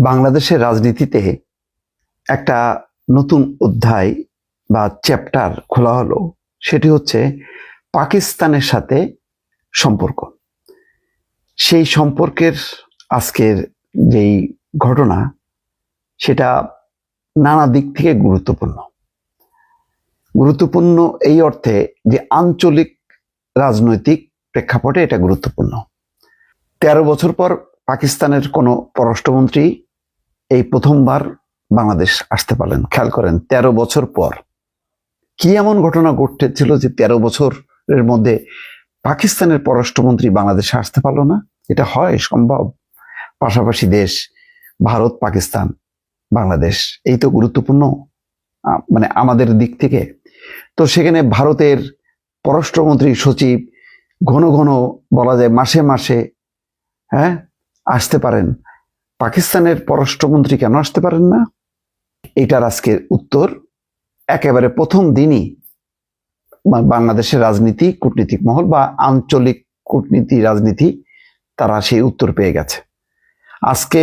বাংলাদেশের রাজনীতিতে একটা নতুন অধ্যায় বা চ্যাপ্টার খোলা হলো, সেটি হচ্ছে পাকিস্তানের সাথে সম্পর্ক। সেই সম্পর্কের আজকের যেই ঘটনা, সেটা নানা দিক থেকে গুরুত্বপূর্ণ। গুরুত্বপূর্ণ এই অর্থে যে আঞ্চলিক রাজনৈতিক প্রেক্ষাপটে এটা গুরুত্বপূর্ণ। তেরো বছর পর পাকিস্তানের কোনো পররাষ্ট্রমন্ত্রী এই প্রথমবার বাংলাদেশ আসতে পারলেন। খেয়াল করেন, তেরো বছর পর। কি এমন ঘটনা ঘটেছিল যে তেরো বছরের মধ্যে পাকিস্তানের পররাষ্ট্রমন্ত্রী বাংলাদেশে আসতে পারল না? এটা হয় সম্ভব? পাশাপাশি দেশ, ভারত, পাকিস্তান, বাংলাদেশ, এই তো গুরুত্বপূর্ণ মানে আমাদের দিক থেকে। তো সেখানে ভারতের পররাষ্ট্রমন্ত্রী সচিব ঘন ঘন বলা যায় মাসে মাসে হ্যাঁ আসতে পারেন। পাকিস্তানের পররাষ্ট্রমন্ত্রী কেন আসতে পারেন না? এটার আজকের উত্তর, একেবারে প্রথম দিনই বাংলাদেশের রাজনীতি, কূটনীতিক মহল বা আঞ্চলিক কূটনীতি, রাজনীতি, তারা সেই উত্তর পেয়ে গেছে। আজকে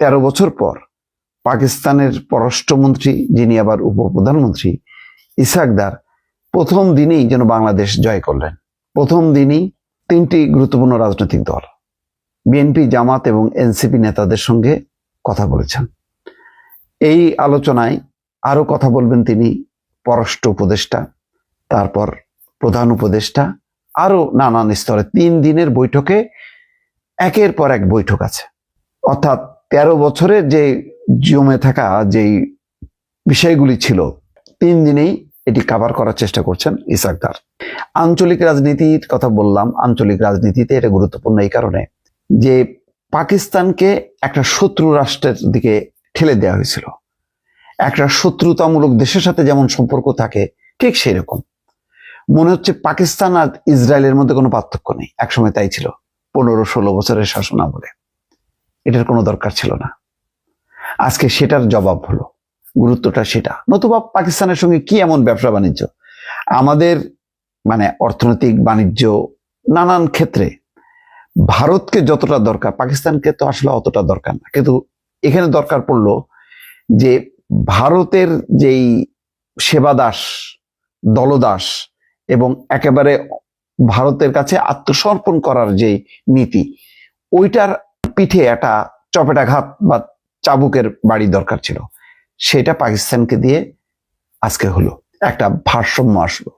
তেরো বছর পর পাকিস্তানের পররাষ্ট্রমন্ত্রী, যিনি আবার উপপ্রধানমন্ত্রী ইসাকদার প্রথম দিনেই যেন বাংলাদেশ জয় করলেন। প্রথম দিনই তিনটি গুরুত্বপূর্ণ রাজনৈতিক দল। বিএনপি, জামাত এবং এনসিপি নেতাদের সঙ্গে কথা বলেছেন। এই আলোচনায় আরও কথা বলবেন তিনি পররাষ্ট্র উপদেষ্টা, তারপর প্রধান উপদেষ্টা, আরও নানান স্তরে। তিন দিনের বৈঠকে একের পর এক বৈঠক আছে। অর্থাৎ তেরো বছরের যে জমে থাকা যেই বিষয়গুলি ছিল, তিন দিনেই এটি কাভার করার চেষ্টা করছেন ইসাকদার আঞ্চলিক রাজনীতির কথা বললাম। আঞ্চলিক রাজনীতিতে এটা গুরুত্বপূর্ণ এই কারণে যে পাকিস্তানকে একটা শত্রু রাষ্ট্রের দিকে ঠেলে দেওয়া হয়েছিল। একটা শত্রুতামূলক দেশের সাথে যেমন সম্পর্ক থাকে, ঠিক সেই রকম মনে হচ্ছে পাকিস্তান আর ইসরায়েলের মধ্যে কোনো পার্থক্য নেই। একসময় তাই ছিল, পনেরো ষোলো বছরের শাসন আমলে। এটার কোনো দরকার ছিল না। আজকে সেটার জবাব হলো, গুরুত্বটা সেটা। নতুবা পাকিস্তানের সঙ্গে কি এমন ব্যবসা বাণিজ্য? আমাদের মানে অর্থনৈতিক বাণিজ্য নানান ক্ষেত্রে ভারতকে যতটা দরকার, পাকিস্তানকে তো আসলে অতটা দরকার না। কিন্তু এখানে দরকার পড়ল যে ভারতের যেই সেবাদাস, দলদাস এবং একেবারে ভারতের কাছে আত্মসমর্পণ করার যে নীতি, ওইটার পিঠে একটা চপেটাঘাত বা চাবুকের বাড়ি দরকার ছিল। সেটা পাকিস্তানকে দিয়ে আজকে হলো, একটা ভারসাম্য আসলো।